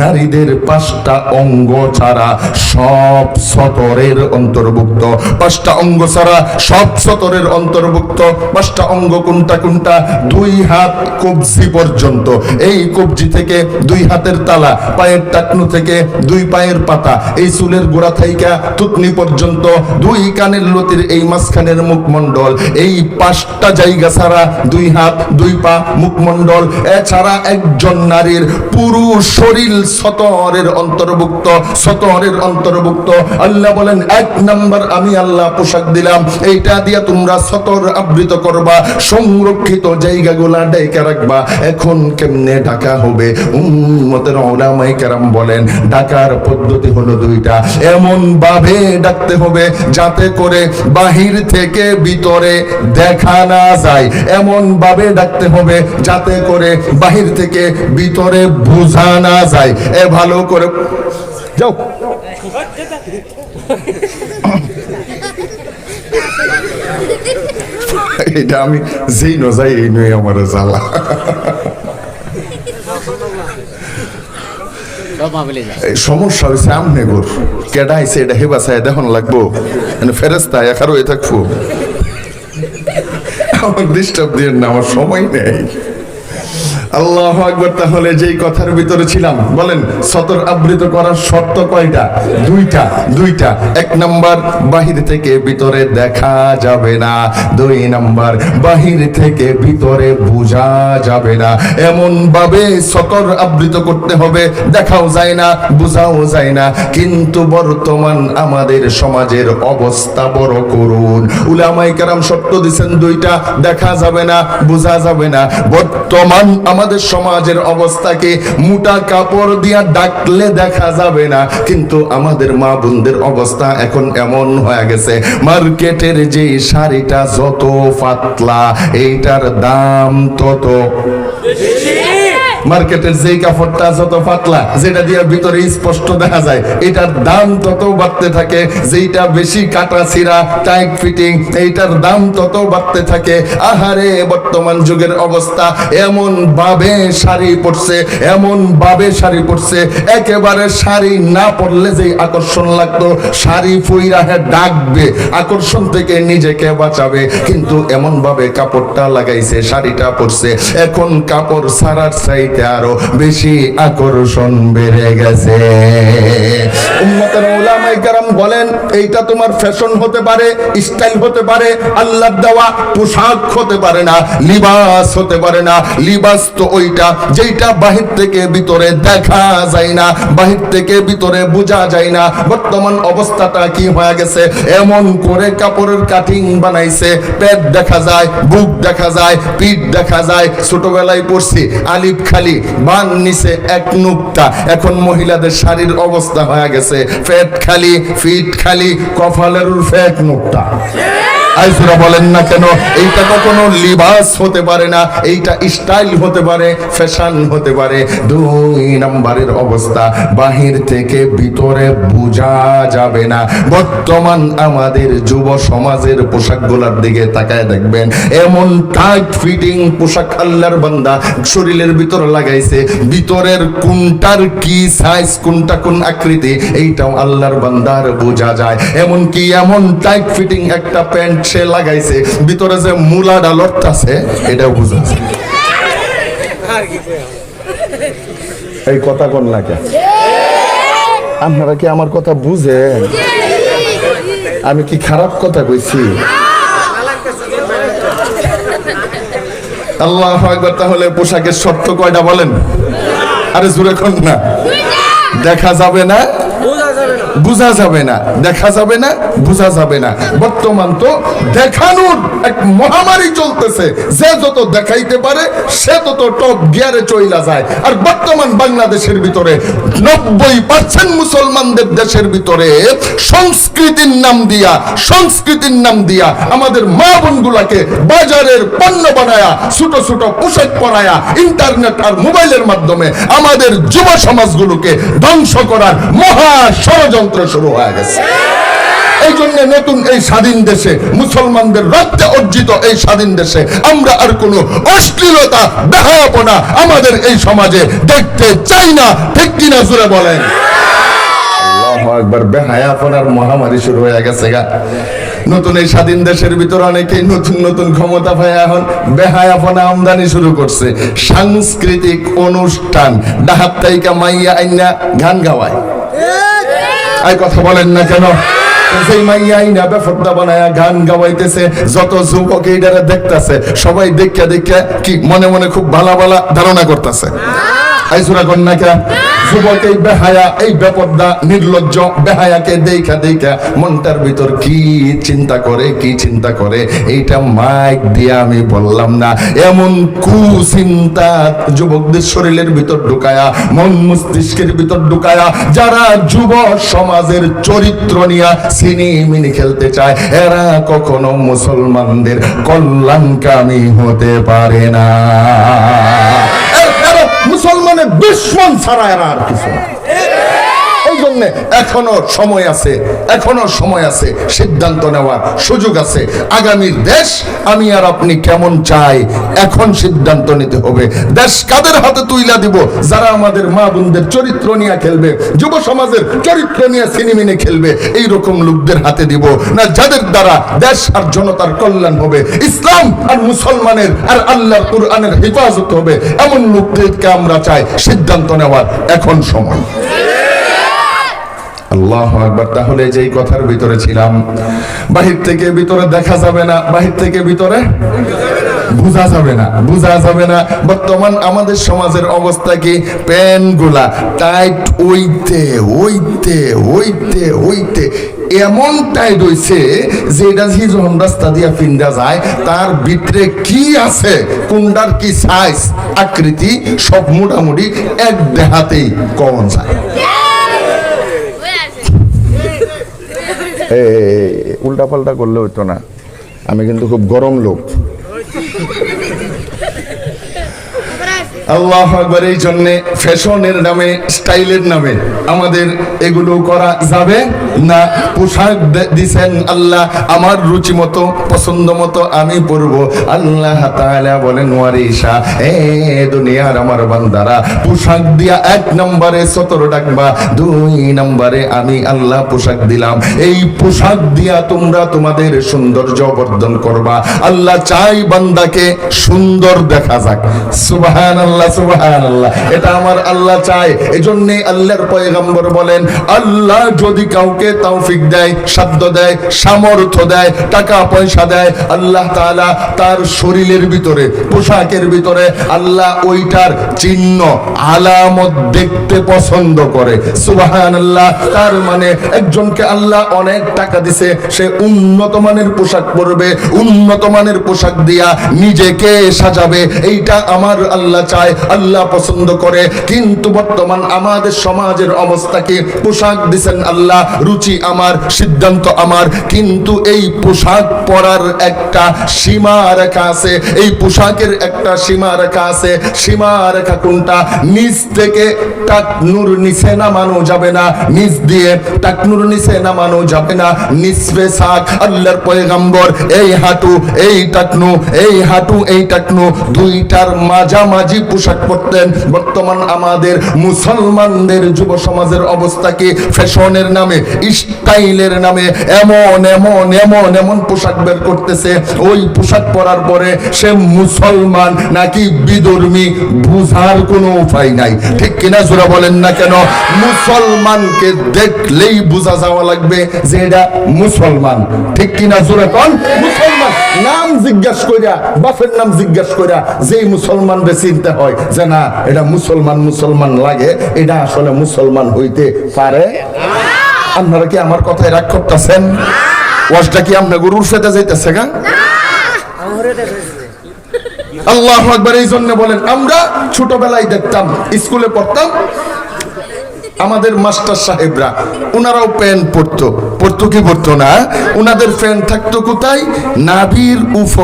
নারীদের পাঁচটা অঙ্গ ছাড়া সব সতরের অন্তর্ভুক্ত। পাঁচটা অঙ্গ ছাড়া সব সতরের অন্তর্ভুক্ত। পাঁচটা অঙ্গ কোনটা কোনটা? দুই হাত কবজি পর্যন্ত। এই কবজি থেকে দুই হাতের তালা, পায়ের টাকনু থেকে দুই পায়ের পাতা, এই চুলের গোড়া থাইকা তুতনি পর্যন্ত, দুই কানের লতির এই মাঝখানের মুখমণ্ডল, এই পাঁচটা জায়গা ছাড়া দুই হাত, দুই পা মুখমণ্ডল। এছাড়া একজন নারীর পুরো শরীর সতরের অন্তর্ভুক্ত সতরের অন্তর্ভুক্ত। আল্লাহ বলেন, এক নাম্বার আমি আল্লাহ পোশাক দিলাম। এইটা দিয়া তোমরা সতর আবৃত করবা, সংরক্ষিত জায়গাগুলা ডেকে রাখবা। এখন কেমনে ঢাকা হবে? উম্মতের ওলামাই কেরাম বলেন, ঢাকার পদ্ধতি হলো দুইটা। এমন ভাবে ডাকতে হবে যাতে করে বাহির থেকে ভিতরে দেখা না যায়। এমন ভাবে ডাকতে হবে যাতে করে বাহির থেকে ভিতরে বোঝা না যায়। এ ভালো করে যাও। এটা আমি যেই ন যাই এই নয় আমার জ্বালা। সমস্যা হয়েছে আমনে গোর কেডা এটা হেবা চাই, দেখুন লাগবো। ফেরেস্তা একারও এ থাকব। আমার ডিস্টার্ব দিয়ে না, আমার সময় নেই। আল্লাহ আকবর, তাহলে যেই কথার ভিতরে ছিলাম, বলেন, সতর আবৃত করার শর্ত কয়টা? দুইটা দুইটা। এক নাম্বার, বাহির থেকে ভিতরে দেখা যাবে না। দুই নাম্বার, বাহির থেকে ভিতরে বোঝা যাবে না। এমন ভাবে সতর আবৃত করতে হবে, দেখাও যায় না, বোঝাও যায় না। কিন্তু বর্তমান আমাদের সমাজের অবস্থা বড় করুন। উলামাই কারাম শর্ত দিচ্ছেন দুইটা, দেখা যাবে না, বোঝা যাবে না। বর্তমান আমাদের সমাজের অবস্থাকে মোটা কাপড় দিয়া ডাকলে দেখা যাবে না। কিন্তু আমাদের মা বোনদের অবস্থা এখন এমন হয়ে গেছে। মার্কেটের যে শাড়িটা যত পাতলা, এইটার দাম তত। মার্কেটের যেই কাপড়টা যত পাতলা, যেটা দিয়ে ভিতরে স্পষ্ট দেখা যায়, এটার দাম তত বাড়তে থাকে। যেইটা বেশি কাটা ছিঁড়া টাইট ফিটিং এইটার দাম তত বাড়তে থাকে। আহারে, বর্তমান যুগের অবস্থা এমন ভাবে শাড়ি পরছে, এমন ভাবে শাড়ি পরছে, একেবারে শাড়ি না পরলে যেই আকর্ষণ লাগতো, শাড়ি ফুইরা হে ডাকবে, আকর্ষণ থেকে নিজেকে বাঁচাবে। কিন্তু এমন ভাবে কাপড়টা লাগাইছে, শাড়িটা পরছে। এখন কাপড় ছাড়ার চাইতে আরও বেশি আকর্ষণ বেড়ে গেছে। বলেন, এইটা তোমার ফ্যাশন হতে পারে স্টাইল হতে পারে আল্লাহ দেওয়া পোশাক হতে পারে না, লিবাস হতে পারে না। লিবাস তো ওইটা বাহির থেকে ভিতরে দেখা যায় না, বাহির থেকে ভিতরে বোঝা যায় না। বর্তমান অবস্থাটা কি হয়ে গেছে? এমন করে কাপড়ের কাটিং বানাইছে, পেট দেখা যায়, বুক দেখা যায়, পিঠ দেখা যায়। ছোটবেলায় পড়ছি, আলিফ বান নিচে এক নুকটা এখন মহিলাদের শাড়ির অবস্থা হয়ে গেছে। ফ্যাট খালি, ফিট খালি কফালের ফ্যাট নুকটা আইসুরা বলেন না কেন, এইটা কখনো লিবাস হতে পারে না, এইটা স্টাইল হতে পারে, ফ্যাশন হতে পারে। দুই নাম্বারের অবস্থা, বাহির থেকে ভিতরে বোঝা যাবে না। বর্তমান আমাদের যুব সমাজের পোশাকগুলোর দিকে তাকায় দেখবেন, এমন টাইট ফিটিং পোশাক আল্লাহর বান্দা শরীরের ভিতর লাগাইছে, ভিতরের কোনটার কি সাইজ কোনটা কোন আকৃতি, এইটাও আল্লাহর বান্দার বোঝা যায়। এমন কি এমন টাইট ফিটিং একটা প্যান্ট সে লাগাইছে ভিতরে যে মুলাডা লড়তাছে এটাও বোঝা যায় এই কথা কোন লাগে? আপনারা কি আমার কথা বুঝেন? আমি কি খারাপ কথা কইছি? আল্লাহ একবার তাহলে পোশাকের শর্ত কয়টা বলেন? আরে জোরে কোন না। দেখা যাবে না? বোঝা যাবে না, দেখা যাবে না, বোঝা যাবে না। বর্তমান তো দেখানোর এক মহামারী চলতেছে। যে যত দেখাইতে পারে, সে তত টপ গিয়ারে চইলা যায়। আর বর্তমান বাংলাদেশের ভিতরে নব্বই পার্সেন্ট মুসলমানদের দেশের ভিতরে সংস্কৃতির নাম দিয়া, সংস্কৃতির নাম দিয়া আমাদের মা বোনগুলাকে বাজারের পণ্য বানায়া, ছোট ছোট পোশাক পরায়া ইন্টারনেট আর মোবাইলের মাধ্যমে আমাদের যুব সমাজগুলোকে ধ্বংস করার মহা ষড়যন্ত্র শুরু হয়ে গেছে। এই জন্য নতুন এই স্বাধীন দেশে মুসলমানদের রক্তে অর্জিত এই স্বাধীন দেশে আমরা আর কোনো অশ্লীলতা দেখাপনা আমাদের এই সমাজে দেখতে চাই না। ঠিক কিনা জুড়ে বলেন। আল্লাহু আকবার বেহায়াপনার মহামারী শুরু হয়ে গেছে গা। নতুন এই স্বাধীন দেশের ভিতর অনেকেই নতুন নতুন ক্ষমতা পায় এখন। বেহায়াপনা আমদানি শুরু করছে। সাংস্কৃতিক অনুষ্ঠান ডাহাত তাইকা মাইয়া আইনা গান গাওয়ায়। এই কথা বলেন না কেন সেই মাইয়া আইনা বেফর্দা বানায়া গান গাওয়াইতেছে, যত যুবক এইটারে দেখতেছে, সবাই দেখা দেখা কি মনে মনে খুব ভালা ভালা ধারণা করতেছে। আইসুরা কন্যাকা। যুবক, এই বেহায়া, এই নির্লজ্জ, বেহায়াকে দেখা দেখা মনটার ভিতর কি চিন্তা করে, কি চিন্তা করে? এইটা মাইক দিয়ে আমি বললাম না। এমন কুচিন্তা যুবকদের শরীরের ভিতর ঢুকায়া, মন মস্তিষ্কের ভিতর ঢুকায়া, যারা যুব সমাজের চরিত্র নিয়ে সিনেমিনি খেলতে চায়, এরা কখনো মুসলমানদের কল্যাণকামী হতে পারে না। দুশ্মন ছাড়া এরা আর কিছু না জন্য এখনও সময় আছে, এখনও সময় আছে, সিদ্ধান্ত নেওয়ার সুযোগ আছে। আগামীর দেশ আমি আর আপনি কেমন চাই? এখন সিদ্ধান্ত নিতে হবে। দেশ কাদের হাতে তুইলা দিব? যারা আমাদের মা বোনদের চরিত্র নিয়ে খেলবে, যুব সমাজের চরিত্র নিয়ে সিনেমিনে খেলবে এই রকম লোকদের হাতে দিব। না, যাদের দ্বারা দেশ আর জনতার কল্যাণ হবে, ইসলাম আর মুসলমানের আর আল্লাহ কোরআনের হেফাজত হবে, এমন লোকদেরকে আমরা চাই সিদ্ধান্ত নেওয়ার এখন সময়। আল্লাহ আকবার, তাহলে যেই কথার ভিতরে ছিলাম, বাহির থেকে ভিতরে দেখা যাবে না, বাহির থেকে ভিতরে বোঝা যাবে না, বোঝা যাবে না। বর্তমান আমাদের সমাজের অবস্থা কি? প্যানগুলা টাইট ওইতে ওইতে ওইতে ওইতে এমন টাইট হইছে যে এটা যে যখন রাস্তা দিয়া ফিন্দা যায়, তার ভিতরে কি আছে, কোনটার কি সাইজ আকৃতি, সব মোটামুটি এক দেহাতেই কমন যায়। উল্টা পাল্টা করলে হইতো না। আমি কিন্তু খুব গরম লোক। আল্লাহ আকবার এই জন্য ফ্যাশনের নামে, স্টাইলের নামে আমাদের এগুলো করা যাবে না। পোশাক দিছেন আল্লাহ, আমার রুচি মতো, পছন্দ মতো আমি পরব। আল্লাহ তাআলা বলেন ওয়ারিসা এ দুনিয়ার আমার বান্দারা, পোশাক দিয়া এক নম্বরে সতর ডাকবা, দুই নম্বরে আমি আল্লাহ পোশাক দিলাম। এই পোশাক দিয়া তোমরা তোমাদের সৌন্দর্য বর্ধন করবা। আল্লাহ চাই বান্দাকে সুন্দর দেখা যাক। সুবাহান আল্লাহ সুবাহান আল্লাহ এটা আমার আল্লাহ চায়। আল্লাহর পয়গম্বর বলেন, আল্লাহ যদি কাউকে তৌফিক দেয়, সাধ্য দেয়, সামর্থ্য দেয় টাকা পয়সা দেয়, আল্লাহ তাআলা তার শরীরের ভিতরে, পোশাকের ভিতরে আল্লাহ ওইটার চিহ্ন, আলামত দেখতে পছন্দ করে। আল্লাহ তার মানে একজনকে আল্লাহ অনেক টাকা দিছে, সে উন্নত মানের পোশাক পরবে, উন্নত মানের পোশাক দিয়া নিজেকে সাজাবে, এইটা আমার আল্লাহ চায়। আল্লাহ পছন্দ করে। কিন্তু বর্তমান আমাদের সমাজের অবস্থা কি? পোশাক দিছেন আল্লাহ, রুচি আমার, সিদ্ধান্ত আমার। কিন্তু এই পোশাক পরার একটা সীমা রেখা আছে। এই পোশাকের একটা সীমা রেখা আছে। সীমা রেখা কোনটা? নিচ থেকে টাকনুর নিচে নামানো যাবে না। নিচ দিয়ে টাকনুর নিচে নামানো যাবে না। নিচবে শাক, আল্লাহর পয়গাম্বর, এই হাঁটু, এই টাকনু, এই হাঁটু, এই টাকনু। দুইটার মাঝামাঝি পোশাক পরতেন। বর্তমান আমাদের মুসলমানদের যুব সমাজের অবস্থা কি? ফ্যাশনের নামে, স্টাইলের নামে এমন এমন এমন এমন পোশাক বের করতেছে। ওই পোশাক পরার পরে সে মুসলমান নাকি বিধর্মী বুঝার কোনো উপায় নাই। ঠিক কিনা জোরা বলেন না কেন? মুসলমানকে দেখলেই বোঝা যাওয়া লাগবে যে এটা মুসলমান। ঠিক কিনা জোরে কন? মুসলমান, নাম জিজ্ঞাসা করিয়া বাপের নাম জিজ্ঞাসা করিয়া যেই মুসলমান রে চিনতে হয় যে না, এটা মুসলমান মুসলমান লাগে, এটা আসলে মুসলমান হইতে পারে। আপনারা কি আমার কথায় রাগ করতেছেন? কি গরুর সাথে যাইতেছে গা? আল্লাহ আকবার, এই জন্য বলেন, আমরা ছোটবেলায় দেখতাম, স্কুলে পড়তাম, আমাদের মাস্টার সাহেবরা ওনারাও প্যান্ট পরতো। পরতো কি পরতো না? ওনাদের প্যান্ট থাকতো কোথায়? নাভির উপর।